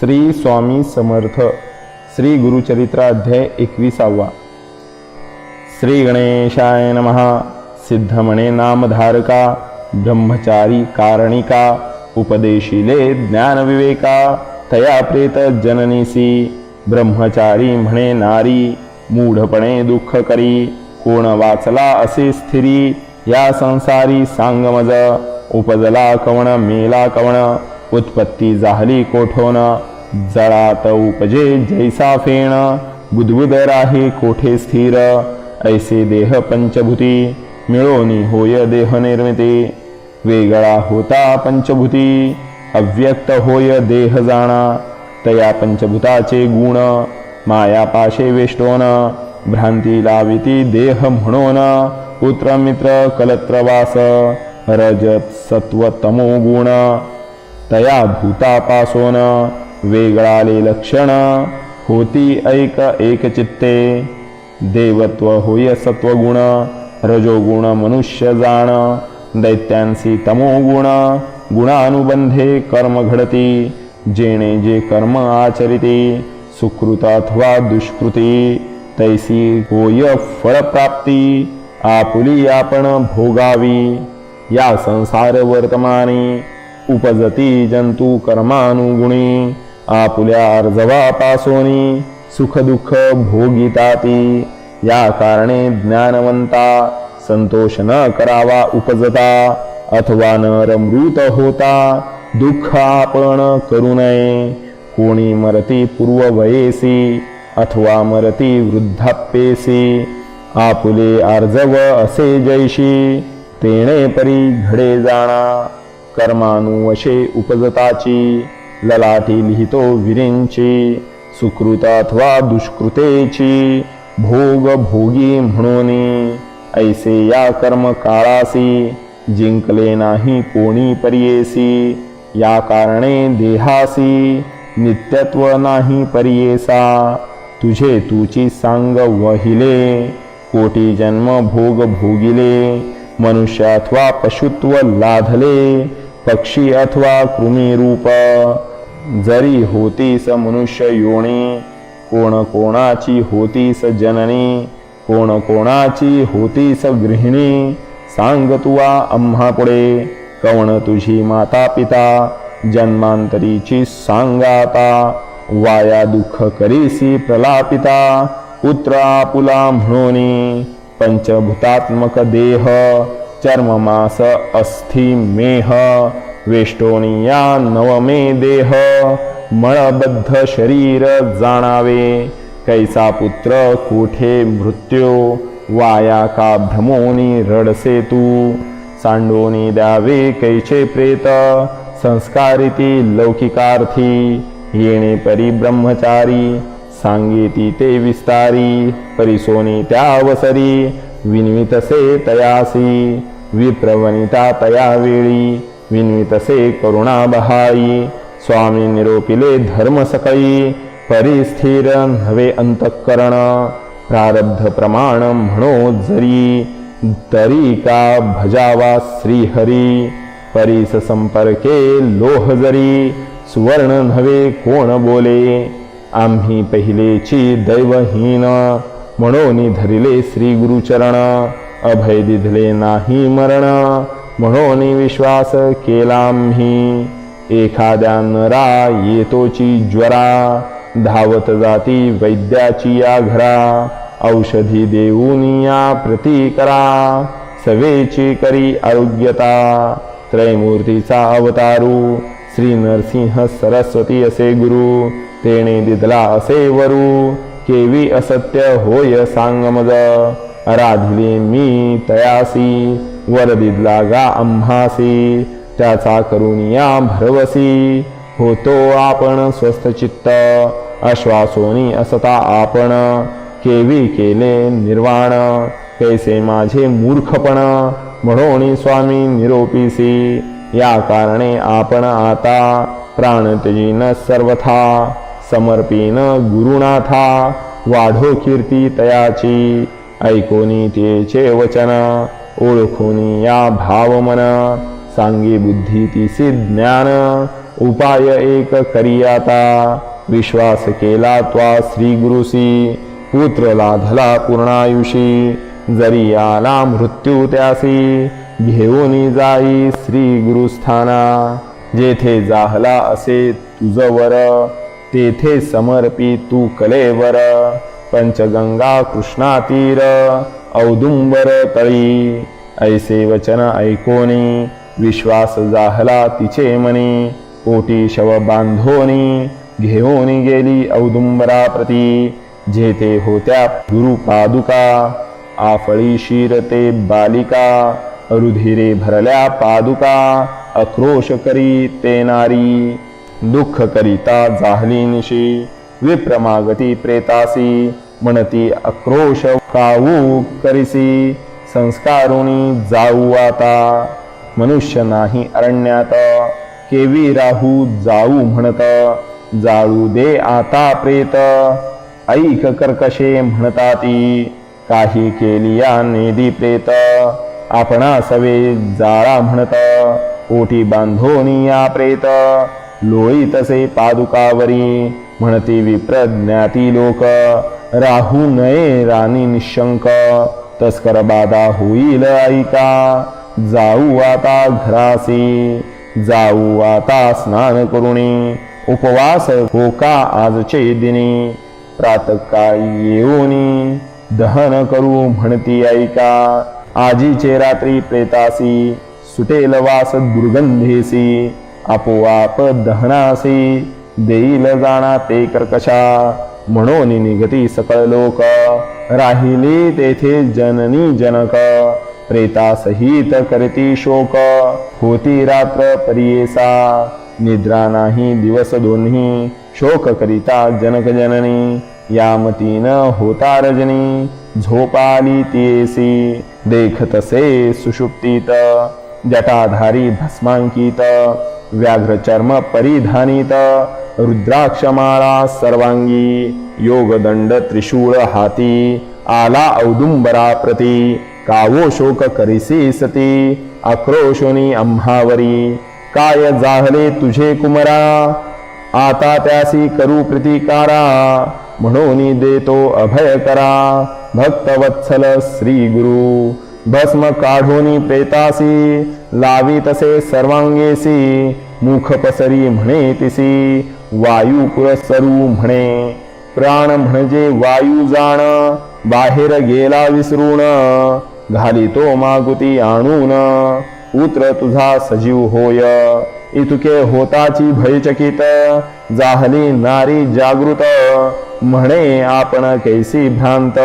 श्री स्वामी समर्थ श्री गुरुचरित्राध्याय एकविसावा. श्री गणेशाय नमहा सिद्धमणे नामधारका ब्रह्मचारी कारणिका उपदेशिले ज्ञानविवेका तया प्रेत जननीसी ब्रह्मचारी म्हणे नारी मूढपणे दुःख करी कोण वाचला असे स्थिरी या संसारी सांगमज उपजला कवण मेला कवण उत्पत्ती झाली कोठोन जळात उपजे जैसा फेण बुदबुद राही कोठे स्थिर ऐसे देह पंचभूती मिळोनी होय देह निर्मिती वेगळा होता पंचभूती अव्यक्त होय देह जाणा तया पंचभूताचे गुण मायापाशे वेष्टोन भ्रांती लाविती देह म्हणून पुत्र मित्र कलत्रवास रजत सत्व तमो गुण तया भूतापासोन वेगळाले लक्षण होती ऐक एक चित्ते देवत्व होय सत्वगुण रजोगुण मनुष्य जाण दैत्यांसी तमोगुण गुणानुबंधे कर्म घडती जेणे जे कर्म आचरिती सुकृत अथवा दुष्कृती तैसी होय फळप्राप्ती आपुली आपण भोगावी. या संसार वर्तमानी उपजती जंतू कर्मानुगुणी आपुल्या अर्जवापासोनी सुख दुःख भोगिताती या कारणे ज्ञानवंता संतोष न करावा उपजता अथवा नरमृत होता दुःख आपण करू नये. कोणी मरती पूर्ववयेसी अथवा मरती वृद्धाप्येसी आपुले आर्जव असे जैशी तेणे परी घडे जाणा. कर्मानुवशे उपजताची ललाटी लिहितो विरींची सुकृत अथवा दुष्कृतेची भोग भोगी म्हणून. ऐसे या कर्म काळासी जिंकले नाही कोणी परियेसी या कारणे देहासी नित्यत्व नाही परियेसा. तुझे तुची सांग वहिले कोटी जन्म भोग भोगिले मनुष्य अथवा पशुत्व लाधले पक्षी अथवा कृमी रूप। जरी स मनुष्य योणी कोण कोणाची स जननी कोण कोणाची स गृहिणी। सांग तुवा आम्हा पुढे कवण तुझी माता पिता जन्मांतरीची सांगाता। वाया दुःख करीसी प्रलापिता पुत्रा पुला म्हणून। पंचभूतात्मक देह चर्ममास अस्थि मेह वेष्टोनिया नवमे देह मळबद्ध शरीर जाणावे कैसा पुत्र कोठे मृत्यो वाया का भ्रमोनी रडसे तू सांडोनी द्यावे कैचे प्रेत संस्कारिती लौकिकार्थी येणे परी ब्रह्मचारी सांगेती ते विस्तारी परिसोनी त्यावसरी विन्वितसे तयासी विप्रवनिता तया वेळी विन्वितसे करुणा बहाई स्वामी निरोपिले धर्म सकळी परिस्थिर नवे अंतःकरण प्रारब्ध प्रमाण म्हणो जरी तरी का भजावा श्रीहरी परिस संपर्के लोह जरी सुवर्ण नव्हे कोण बोले आम्ही पहिलेची दैवहीन. म्हणून धरिले श्री गुरुचरण. अभय दिधले नाही मरण. म्हणून विश्वास केला आम्ही. एखाद्या नरा येतोची ज्वरा. धावत जाती वैद्याची या घरा औषधी देऊन या प्रतिकरा सवेची करी आरोग्यता. त्रयमूर्तीचा अवतारू. श्री नरसिंह सरस्वती असे गुरु. तेणे दिदला असे वरू केवी असत्य होय सांग मज राधले मी तयासी वर दिदला गा आम्हासी त्याचा करून या भरवसी. होतो आपण स्वस्थ चित्त आश्वासोनी असता आपण. केवी केले निर्वाण कैसे माझे मूर्खपण. म्हणून स्वामी निरोपीसी या कारणे आपण आता प्राणत्यजीन सर्वथा. समर्पीन गुरुनाथा वाढो कीर्ती तयाची ऐकोनी तेचे वचन ओळखोनी या भावमन सांगी बुद्धी तिसी ज्ञान उपाय एक करियाता विश्वास केला त्वा श्री गुरुसी पुत्र लाधला पूर्णायुषी जरी आला मृत्यू त्यासी घेऊन जाई श्री गुरुस्थाना जेथे जाहला असे तुझ वर तेथे समर्पी तू कलेवर पंचगंगा कृष्णा तीर औदुंबर तळी। ऐसे वचन ऐकोनी विश्वास जाहला तिचे मनी। पोटी शव बांधोनी घेऊन गेली औदुंबरा प्रती। जेथे होत्या गुरु पादुका आफळी शिरते बालिका। रुधिरे भरल्या पादुका अक्रोश करी ते नारी। दुःख करिता जाहली निशी विप्रमागती प्रेतासी म्हणती आक्रोश काऊ करिसी संस्कारुणी जाऊ आता मनुष्य नाही अरण्यात केवी राहू जाऊ म्हणत जाळू दे आता प्रेत ऐक कर्कशे म्हणता ती काही केली या नेदी प्रेत आपणा सवे जाळा म्हणत ओटी बांधोनी या प्रेत लोळी तसे पादुकावरी म्हणती विप्रज्ञाती लोक. राहू नये राणी निशंक. तस्कर बाधा होईल ऐका जाऊ आता घरासी. जाऊ आता स्नान करुणी. उपवास होका आजचे दिनी. प्रातकाळी येऊनी. दहन करू म्हणती ऐका आजीचे रात्री प्रेतासी. सुटेल वास दुर्गंधेसी. आपोआप दहनासी देईल जाणा ते कर्कशा। म्हणून निगती सकळ लोक राहिली तेथे जननी जनक। प्रेतासहित करती शोक होती रात्र परियेसा। निद्रा नाही दिवस दोन्ही शोक करिता जनक जननी। यामतीन होता रजनी झोपाली तियेसी। देखतसे सुषुप्तीत जटाधारी भस्मांकित। व्याघ्र चर्म परिधानित रुद्राक्षमाळा सर्वांगी योगदंड त्रिशूळ हाती आला औदुंबरा प्रती कावो शोक करिसी सती आक्रोशोनी आम्हावरी काय जाहले तुझे कुमरा आता त्यासी करू प्रतिकारा म्हणून देतो अभय करा भक्तवत्सल श्री गुरु भस्म काढोनी प्रेतासी लावी तसे सर्वांगेसी मुख पसरी म्हणे तिसी वायू पुरसरू म्हणे. प्राण म्हणजे वायू जाण बाहेर गेला विसरून घाली तो मागुती आणून. उत्र तुझा सजीव होय इतुके होताची भयचकित जाहली नारी जागृत. म्हणे आपण कैसी भ्रांत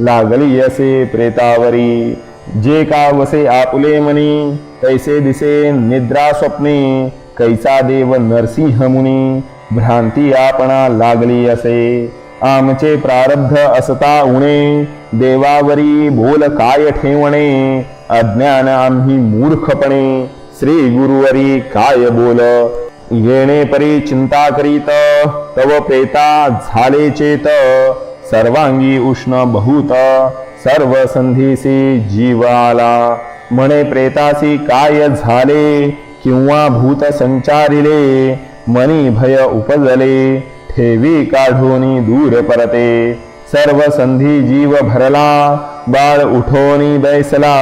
लागली असे प्रेतावरी. जे का वसे आपुले मनी तैसे दिसे निद्रा स्वप्ने कैसा देव नरसिंह मुनी भ्रांती आपणा लागली असे. आमचे प्रारब्ध असता उणे देवावरी बोल काय ठेवणे अज्ञान आम्ही मूर्खपणे श्री गुरुवरी काय बोल. येणे परी चिंता करीत तव प्रेता झाले चेत सर्वांगी उष्ण बहुत सर्व संधीसी जीवाला। म्हणे प्रेतासी काय झाले? किंवा भूत संचारिले मनी भय उपजले? ठेवी काढोनी दूर परते। सर्व संधी जीव भरला बाळ उठोनी बैसला।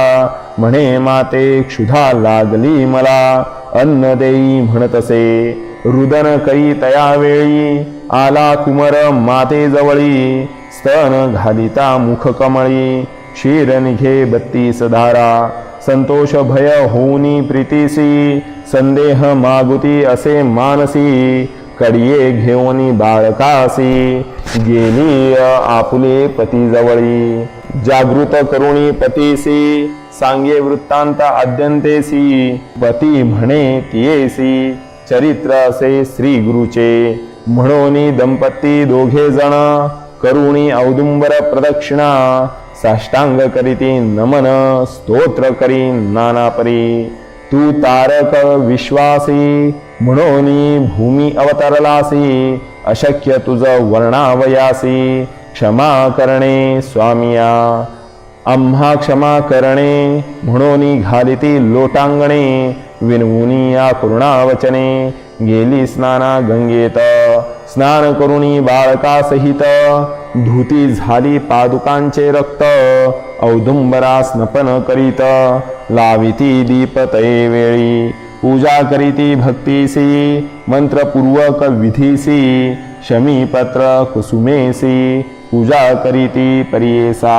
म्हणे माते क्षुधा लागली मला अन्न देई म्हणतसे। रुदन करी तया वेळी आला कुमर माते जवळी स्तन घालिता मुख कमळी क्षीर निघे बत्तीस धारा संतोष भय होनी प्रीतीसी संदेह मागुती असे मानसी कडिये घेऊनी बाळकासी गेली आपुले पती जवळी जागृत करुणी पतीसी सांगे वृत्तांत आद्यंतेसी पती म्हणे तियेसी चरित्र असे श्री गुरुचे म्हणून दंपती दोघे जण करुणी औदुंबर प्रदक्षिणा साष्टांग करीती नमन स्तोत्र करी नानापरी। तू तारक विश्वासी म्हणून भूमी अवतरलासी अशक्य तुझ वर्णावयासी। क्षमा करणे स्वामिया आम्हा क्षमा करणे म्हणून घालिती लोटांगणे विनवुनी या करुणावचने गेली स्नाना गंगेत। स्नान करुणी बाळकासहित धुती झाली पादुकांचे रक्त औदुंबरा स्नपन करीत. लाविती दीपतये वेळी. पूजा करीती भक्तीसी मंत्रपूर्वक विधीसी शमीपत्र कुसुमेसी. पूजा करीती परियेसा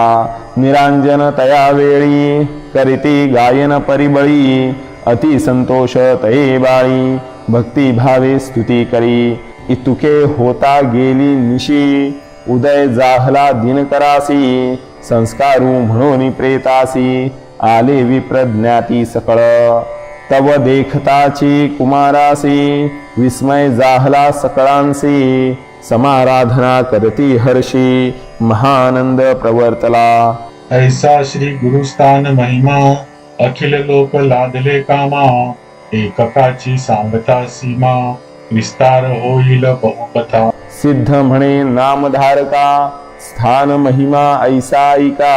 निरांजन तया वेळी. करीती गायन परिबळी अति संतोष तये बाळी. भक्तिभावे स्तुती करी. इतुके होता गेली निशी. उदय जाहला दिनकरासी संस्कारू म्हणून प्रेतासी आले विप्रज्ञाती सकळ. तव देखताची कुमारासी विस्मय जाहला सकळांसी समाराधना करती हर्षी महानंद प्रवर्तला. ऐसा श्री गुरुस्थान महिमा अखिल लोक लादले कामा एककाची सांगता सीमा. विस्तार होईल बहुपथा। सिद्ध म्हणे नामधारका स्थान महिमा ऐसाईका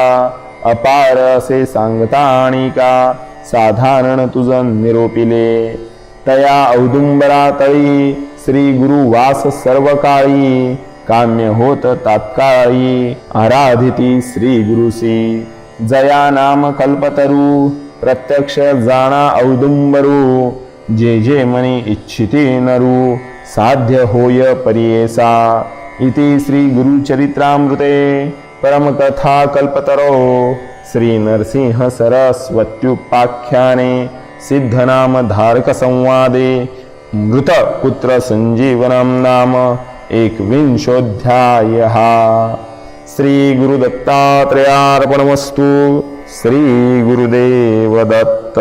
अपार असे सांगता आणि का साधारण तुझ निरोपिले। तया औदुंबरा तळी श्री गुरु वास सर्व काळी काम्य होत तात्काळी आराधिती श्री गुरुसी जया नाम कल्पतरू प्रत्यक्ष जाणा औदुंबरू जे जे मनी इच्छिते नरु साध्य होय परियेसा इति श्री गुरुचरित्रामृते परमकथाकल्पतरो श्रीनरसिंहसरस्वत्युपाख्याने सरस्वत्युपाख्याने सिद्धनाम धारक नाम एकविंशोऽध्यायः। श्रीगुरुदत्तात्रयार्पणमस्तु। श्रीगुरुदेवदत्त।